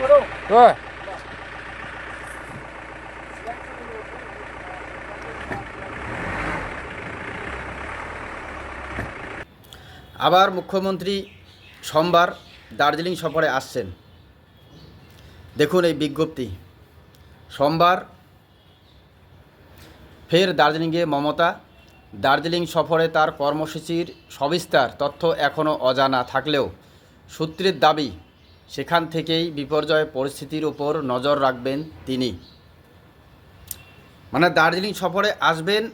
ওই আবার মুখ্যমন্ত্রী সোমবার দার্জিলিং সফরে আসছেন। দেখুন এই বিজ্ঞপ্তি। সোমবার ফের দার্জিলিংয়ে মমতা। দার্জিলিং সফরে তার কর্মসূচির সবিস্তার তথ্য এখনও অজানা থাকলেও সূত্রের দাবি সেখান থেকেই বিপর্যয় পরিস্থিতির উপর নজর রাখবেন তিনি। মানে দার্জিলিং সফরে আসবেন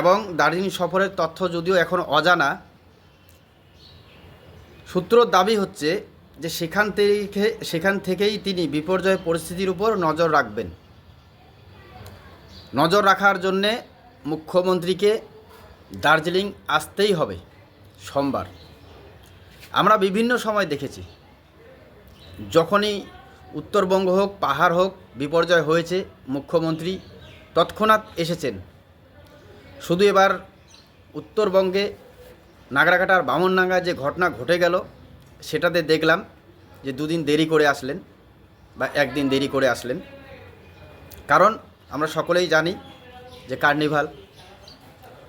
এবং দার্জিলিং সফরের তথ্য যদিও এখন অজানা সূত্র দাবি হচ্ছে যে সেখান থেকে, সেখান থেকেই তিনি বিপর্যয় পরিস্থিতির উপর নজর রাখবেন। নজর রাখার জন্যে মুখ্যমন্ত্রীকে দার্জিলিং আসতেই হবে সোমবার। আমরা বিভিন্ন সময় দেখেছি যখনই উত্তরবঙ্গ হোক, পাহাড় হোক, বিপর্যয় হয়েছে, মুখ্যমন্ত্রী তৎক্ষণাৎ এসেছেন। শুধু এবার উত্তরবঙ্গে নাগরাকাটার বামনডাঙ্গায় যে ঘটনা ঘটে গেল, সেটাতে দেখলাম যে দুদিন দেরি করে আসলেন বা একদিন দেরি করে আসলেন। কারণ আমরা সকলেই জানি যে কার্নিভাল।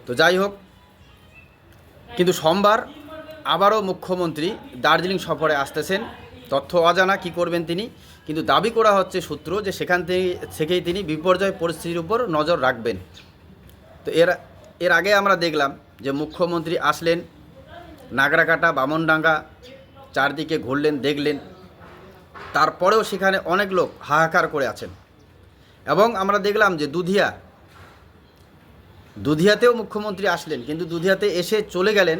তো যাই হোক, কিন্তু সোমবার আবারও মুখ্যমন্ত্রী দার্জিলিং সফরে আসতেছেন। তথ্য অজানা কি করবেন তিনি? কিন্তু দাবি করা হচ্ছে সূত্র যে সেখান থেকে, থেকেই তিনি বিপর্যয় পরিস্থিতির উপর নজর রাখবেন। তো এর এর আগে আমরা দেখলাম যে মুখ্যমন্ত্রী আসলেন, নাগরাকাটা, বামনডাঙ্গা চারদিকে ঘুরলেন, দেখলেন। তারপরেও সেখানে অনেক লোক হাহাকার করে আছেন। এবং আমরা দেখলাম যে দুধিয়া, দুধিয়াতেও মুখ্যমন্ত্রী আসলেন, কিন্তু দুধিয়াতে এসে চলে গেলেন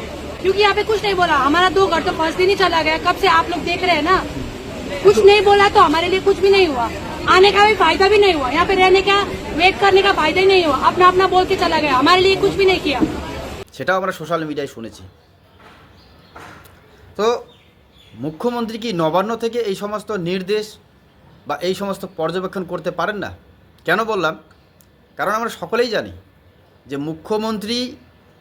क्योंकि यहाँ पे कुछ नहीं बोला हमारा दो घर तो फर्स्ट दिन ही चला गया कब से आप लोग देख रहे हैं ना कुछ नहीं बोला तो हमारे लिए कुछ भी नहीं हुआ आने का भी फायदा भी नहीं हुआ यहाँ पे रहने का वेट करने का फायदा ही नहीं हुआ अपना अपना बोल के चला गया हमारे लिए कुछ भी नहीं किया সেটাও আমরা সোশ্যাল মিডিয়ায় শুনেছি তো মুখ্যমন্ত্রী কি নবান্ন থেকে এই সমস্ত নির্দেশ বা এই সমস্ত পর্যবেক্ষণ করতে পারেন না কেন বললাম কারণ আমরা সকলেই জানি যে মুখ্যমন্ত্রী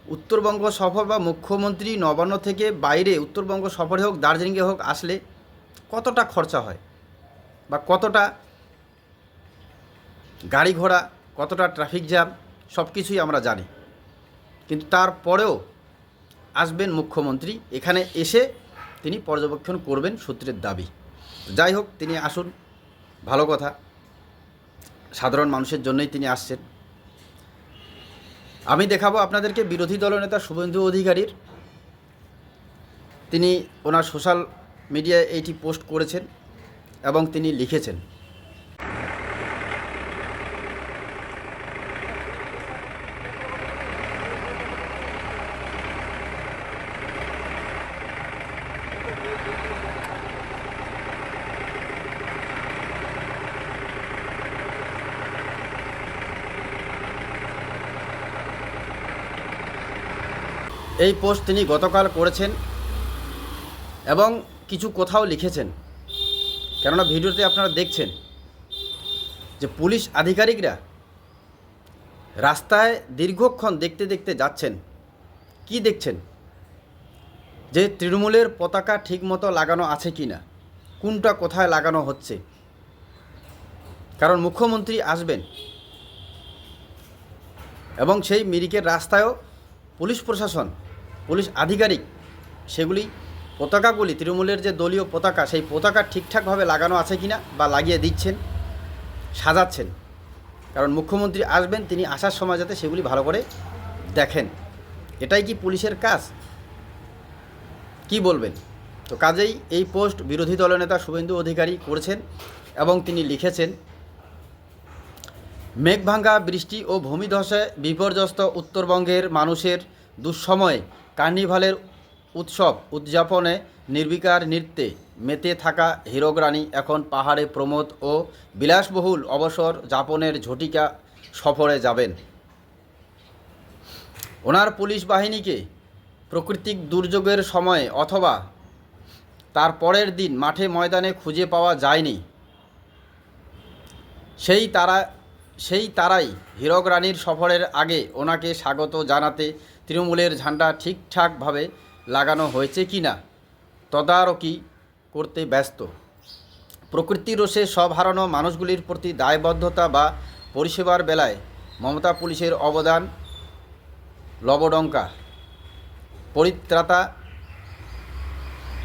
উত্তরবঙ্গ সফর বা মুখ্যমন্ত্রী নবান্ন থেকে বাইরে উত্তরবঙ্গ সফরে হোক, দার্জিলিংয়ে হোক আসলে কতটা খরচা হয়? বা কতটা গাড়ি ঘোড়া, কতটা ট্রাফিক জ্যাম সব কিছুই আমরা জানি। কিন্তু তারপরেও আসবেন মুখ্যমন্ত্রী, এখানে এসে তিনি পর্যবেক্ষণ করবেন সূত্রের দাবি। যাই হোক, তিনি আসুন, ভালো কথা। সাধারণ মানুষের জন্যই তিনি আসছেন। আমি দেখাবো আপনাদেরকে বিরোধী দলনেতা শুভেন্দু অধিকারীর। তিনি ওনার সোশ্যাল মিডিয়ায় এইটি পোস্ট করেছেন এবং তিনি লিখেছেন। এই পোস্ট তিনি গতকাল করেছেন এবং কিছু কোথাও লিখেছেন। কেননা ভিডিওতে আপনারা দেখছেন যে পুলিশ আধিকারিকরা রাস্তায় দীর্ঘক্ষণ দেখতে দেখতে যাচ্ছেন। কি দেখছেন? যে তৃণমূলের পতাকা ঠিকমতো লাগানো আছে কি না কোনটা কোথায় লাগানো হচ্ছে? কারণ মুখ্যমন্ত্রী আসবেন এবং সেই মিরিকের রাস্তায়ও পুলিশ প্রশাসন পুলিশ আধিকারিক সেগুলি পতাকাগুলি, তৃণমূলের যে দলীয় পতাকা, সেই পতাকা ঠিকঠাকভাবে লাগানো আছে কি না বা লাগিয়ে দিচ্ছেন, সাজাচ্ছেন। কারণ মুখ্যমন্ত্রী আসবেন, তিনি আসার সময় যাতে সেগুলি ভালো করে দেখেন। এটাই কি পুলিশের কাজ? কি বলবেন? তো কাজেই এই পোস্ট বিরোধী দলনেতা শুভেন্দু অধিকারী করেছেন এবং তিনি লিখেছেন মেঘভাঙ্গা বৃষ্টি ও ভূমিধসে বিপর্যস্ত উত্তরবঙ্গের মানুষের দুঃসময়ে কার্নিভালের উৎসব উদযাপনে নির্বিকার নৃত্যে মেতে থাকা হীরক রানী এখন পাহাড়ে প্রমোদ ও বিলাসবহুল অবসর যাপনের ঝটিকা সফরে যাবেন। ওনার পুলিশ বাহিনীকে প্রাকৃতিক দুর্যোগের সময় অথবা তার পরের দিন মাঠে ময়দানে খুঁজে পাওয়া যায়নি। সেই তারা, সেই তারাই হীরক রানীর সফরের আগে ওনাকে স্বাগত জানাতে তৃণমূলের ঝান্ডা ঠিকঠাকভাবে লাগানো হয়েছে কি না, তদারকি করতে ব্যস্ত। প্রকৃতি রোষে সব হারানো মানুষগুলির প্রতি দায়বদ্ধতা বা পরিষেবার বেলায় মমতা পুলিশের অবদান লবডঙ্কা। পরিত্রাতা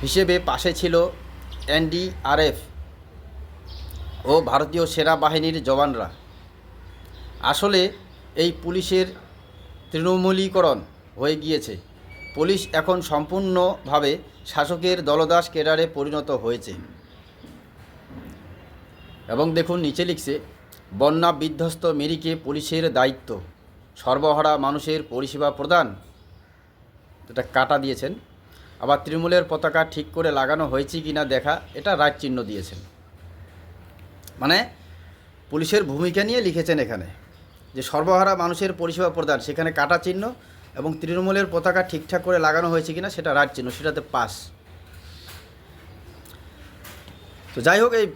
হিসেবে পাশে ছিল এনডিআরএফ ও ভারতীয় সেনাবাহিনীর জওয়ানরা। আসলে এই পুলিশের তৃণমূলীকরণ হয়ে গিয়েছে। পুলিশ এখন সম্পূর্ণভাবে শাসকের দলদাস কেডারে পরিণত হয়েছে। এবং দেখুন, নিচে লিখছে, বন্যা বিধ্বস্ত মেরিকে পুলিশের দায়িত্ব। সর্বহারা মানুষের পরিষেবা প্রদান। এটা কাটা দিয়েছেন। আবার তৃণমূলের পতাকা ঠিক করে লাগানো হয়েছে কি না দেখা, এটা রাইট চিহ্ন দিয়েছেন। মানে পুলিশের ভূমিকা নিয়ে লিখেছেন এখানে। যে সর্বহারা মানুষের পরিষেবা প্রদান, সেখানে কাটা চিহ্ন। এবং তৃণমূলের পতাকা ঠিকঠাক করে লাগানো হয়েছে কিনা সেটা রাজ চিহ্ন, সেটাতে পাস। তো যাই হোক, এই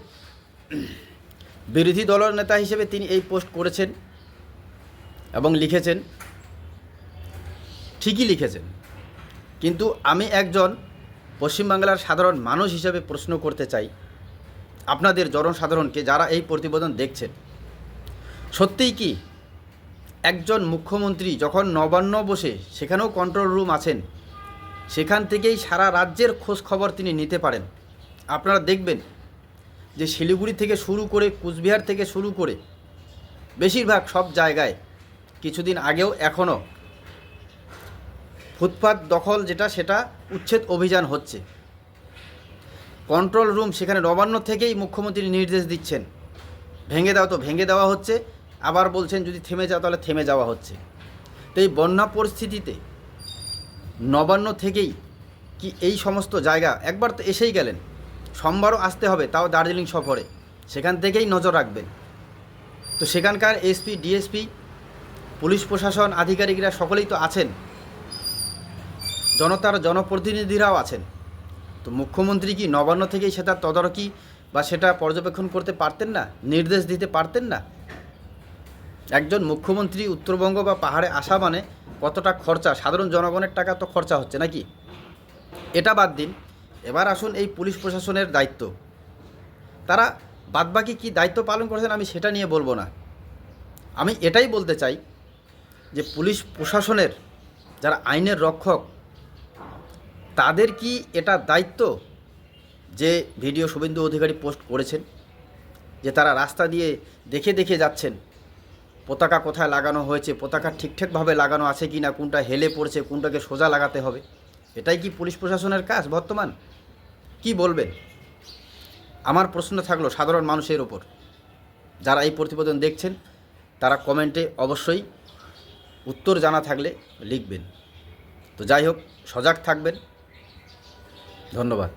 বিরোধী দলের নেতা হিসেবে তিনি এই পোস্ট করেছেন এবং লিখেছেন। ঠিকই লিখেছেন। কিন্তু আমি একজন পশ্চিমবাংলার সাধারণ মানুষ হিসেবে প্রশ্ন করতে চাই, আপনাদের জনসাধারণকে যারা এই প্রতিবেদন দেখছেন, সত্যিই কি একজন মুখ্যমন্ত্রী যখন নবান্ন বসে সেখানেও কন্ট্রোল রুম আছেন, সেখান থেকেই সারা রাজ্যের খোঁজ খবর তিনি নিতে পারেন। আপনারা দেখবেন যে শিলিগুড়ি থেকে শুরু করে কুচবিহার থেকে শুরু করে বেশিরভাগ সব জায়গায় কিছুদিন আগেও এখনও ফুটপাত দখল যেটা সেটা উচ্ছেদ অভিযান হচ্ছে। কন্ট্রোল রুম সেখানে নবান্ন থেকেই মুখ্যমন্ত্রী নির্দেশ দিচ্ছেন। ভেঙে দাও তো ভেঙে দেওয়া হচ্ছে। আবার বলছেন, যদি থেমে যাও, তাহলে থেমে যাওয়া হচ্ছে। তো এই বন্যা পরিস্থিতিতে নবান্ন থেকেই কি এই সমস্ত জায়গা, একবার তো এসেই গেলেন। সোমবারও আসতে হবে, তাও দার্জিলিং সফরে। সেখান থেকেই নজর রাখবেন। তো সেখানকার এসপি, ডিএসপি, পুলিশ প্রশাসন, আধিকারিকরা সকলেই তো আছেন। জনতার জনপ্রতিনিধিরাও আছেন। তো মুখ্যমন্ত্রী কি নবান্ন থেকেই সেটা তদারকি বা সেটা পর্যবেক্ষণ করতে পারতেন না? নির্দেশ দিতে পারতেন না? একজন মুখ্যমন্ত্রী উত্তরবঙ্গ বা পাহাড়ে আসা মানে কতটা খরচা? সাধারণ জনগণের টাকা তো খরচা হচ্ছে, নাকি? এটা বাদ দিন। এবার আসুন এই পুলিশ প্রশাসনের দায়িত্ব। তারা বাদবাকি কী দায়িত্ব পালন করেছেন আমি সেটা নিয়ে বলব না। আমি এটাই বলতে চাই যে পুলিশ প্রশাসনের যারা আইনের রক্ষক, তাদের কি এটা দায়িত্ব যে ভিডিও শুভেন্দু অধিকারী পোস্ট করেছেন, যে তারা রাস্তা দিয়ে দেখে দেখে যাচ্ছেন? পতাকা কোথায় লাগানো হয়েছে, পতাকা ঠিকঠাকভাবে লাগানো আছে কি না, কোনটা হেলে পড়ছে, কোনটাকে সোজা লাগাতে হবে, এটাই কি পুলিশ প্রশাসনের কাজ বর্তমান? কি বলবেন? আমার প্রশ্ন থাকল সাধারণ মানুষের ওপর। যারা এই প্রতিবেদন দেখছেন, তারা কমেন্টে অবশ্যই উত্তর জানা থাকলে লিখবেন। তো যাই হোক, সজাগ থাকবেন। ধন্যবাদ।